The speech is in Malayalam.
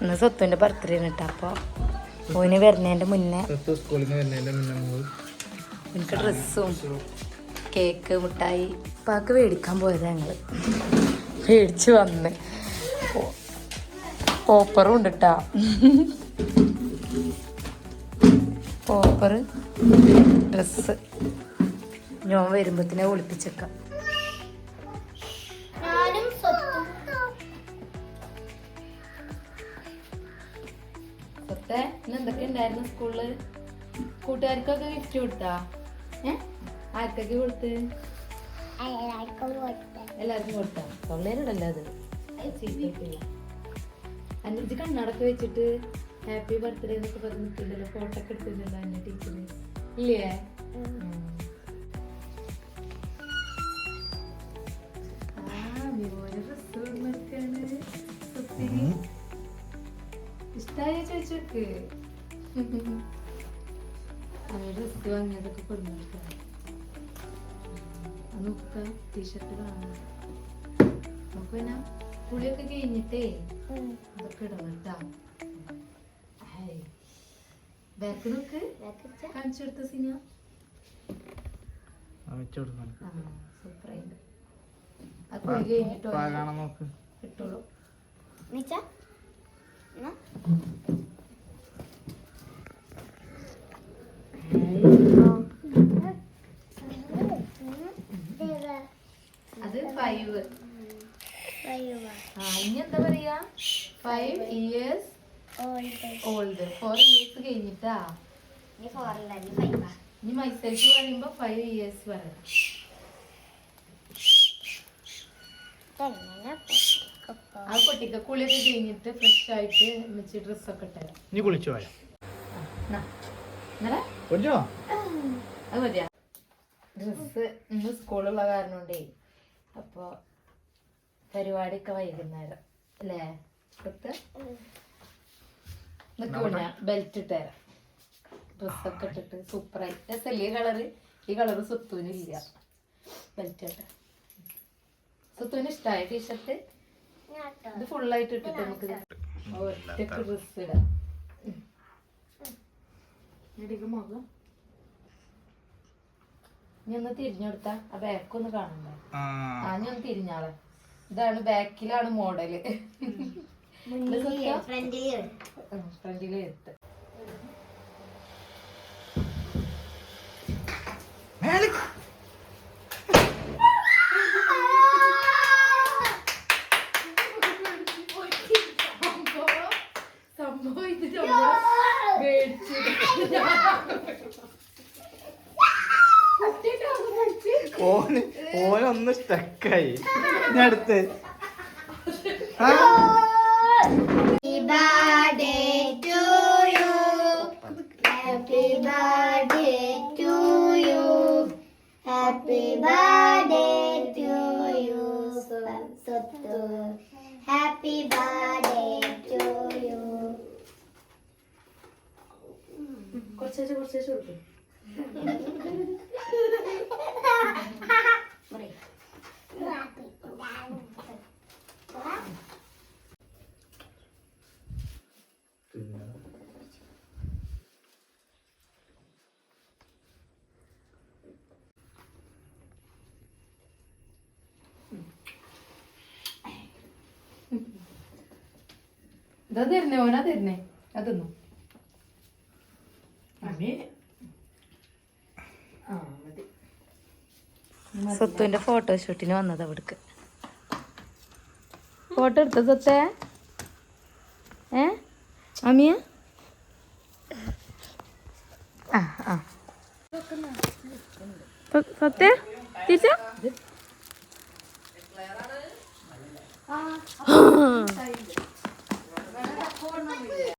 ഇന്ന് സ്വത്തുവിന്റെ ബർത്ത്ഡേ ആണ് കേട്ടോ അപ്പൊ ഓന് വരുന്നതിന്റെ മുന്നേ എനിക്ക് ഡ്രസ്സും കേക്ക് മിഠായി ഇപ്പൊക്കെ മേടിക്കാൻ പോയതാ ഞങ്ങൾ. മേടിച്ചു വന്ന്. ഓപ്പറും ഉണ്ട് കേട്ടാ ഓപ്പറ് ഡ്രസ്സ്. ഞാൻ വരുമ്പത്തിനെ ഒളിപ്പിച്ചേക്കാം. ഇന്ന് എന്തൊക്കെ ഉണ്ടായിരുന്നു സ്കൂളിൽ കൂട്ടുകാർക്കൊക്കെ ഗിഫ്റ്റ് കൊടുത്താ? ഏ? ആർക്കൊക്കെ കൊടുത്ത്? എല്ലാവർക്കും കൊടുത്തേ? തൊള്ളേരുടല്ലോ അത്? അനുജ് കണ്ണടക്ക് വെച്ചിട്ട് ഹാപ്പി ബർത്ത്ഡേ എന്നൊക്കെ പറഞ്ഞിട്ടുണ്ടല്ലോ ഫോട്ടോ ഒക്കെ എടുത്തിട്ടുണ്ടല്ലോ എന്റെ ടീച്ചർ ഇല്ലേ? ചോദിച്ചോക്ക് അവരുടെ ഡ്രസ് വാങ്ങിയതൊക്കെ കൊണ്ടുവന്നിരിക്കാം നോക്ക ടീഷർട്ട് കാണാം നമുക്ക് പിന്നെ കുളിയൊക്കെ കഴിഞ്ഞിട്ടേ അതൊക്കെ ഇടണം കേട്ടാ. ബാക്ക് നോക്ക്. കാണിച്ചു കൊടുത്ത സിനിമ? സൂപ്പറായിട്ട് ആ കുളി കഴിഞ്ഞിട്ടോ കിട്ടുള്ളൂ നിച്ചാ അത് ഫൈവ് ആ ഇനി എന്താ പറയാ? Five years old four years കഴിഞ്ഞിട്ടാ? ഇനി മൈസേക്ക് പറയുമ്പോ ഫൈവ് ഇയേഴ്സ് പറയാം. ആ കുട്ടിക്ക് കുളിയൊക്കെ കഴിഞ്ഞിട്ട് ഫ്രഷ് ആയിട്ട് ഡ്രസ്സൊക്കെ ഇട്ടരാം. നീ കുളിച്ചു പോയോ അത് മതിയാ. ഡ്രസ്സ് ഇന്ന് സ്കൂളുള്ള കാരണം കൊണ്ടേ അപ്പോ പരിപാടിയൊക്കെ വൈകുന്നേരം അല്ലേ? ഇപ്പത്തെ ബെൽറ്റ് ഇട്ടുതരാം ഡ്രസ്സൊക്കെ ഇട്ടിട്ട് സൂപ്പറായി രസല്ലേ ഈ കളറ് ഈ കളറ് സുത്തൂനില്ല ബെൽറ്റ് ഇട്ട. സുത്തൂന് ഇഷ്ടമായ ടീഷർട്ട് ഇത് ഫുള്ളായിട്ട് ഇട്ടിട്ട് നമുക്ക് ഒറ്റയ്ക്ക് ഡ്രസ്സ് ഇടാം. എടിക്ക് മുഖം. നീ ഒന്ന് തിരിഞ്ഞെടുത്ത. ആ ബാക്ക് ഒന്ന് കാണണ്ടേ ആ. നീ ഒന്ന് തിരിഞ്ഞാളെ. ഇതാണ് ബാക്കിലാണ് മോഡൽ ഫ്രണ്ടിൽ എടുത്ത് സംഭവം ഓന് ഓനൊന്ന് സ്റ്റക്കായി ഞാൻ അടുത്ത് ആ Happy birthday to you, Sottu. Happy birthday to you. കുറച്ചേച്ച് കുറച്ചേച്ച് കൊടുക്കും ഇതാ തരുന്നേ ഓനാ തരുന്നേ അതൊന്നു സ്വത്തുവിന്റെ ഫോട്ടോഷൂട്ടിന് വന്നത് അവിടേക്ക്. ഫോട്ടോ എടുത്ത സ്വത്തേ ഏ? അമിയ? ആ ആ. സത്യ തിരിച്ച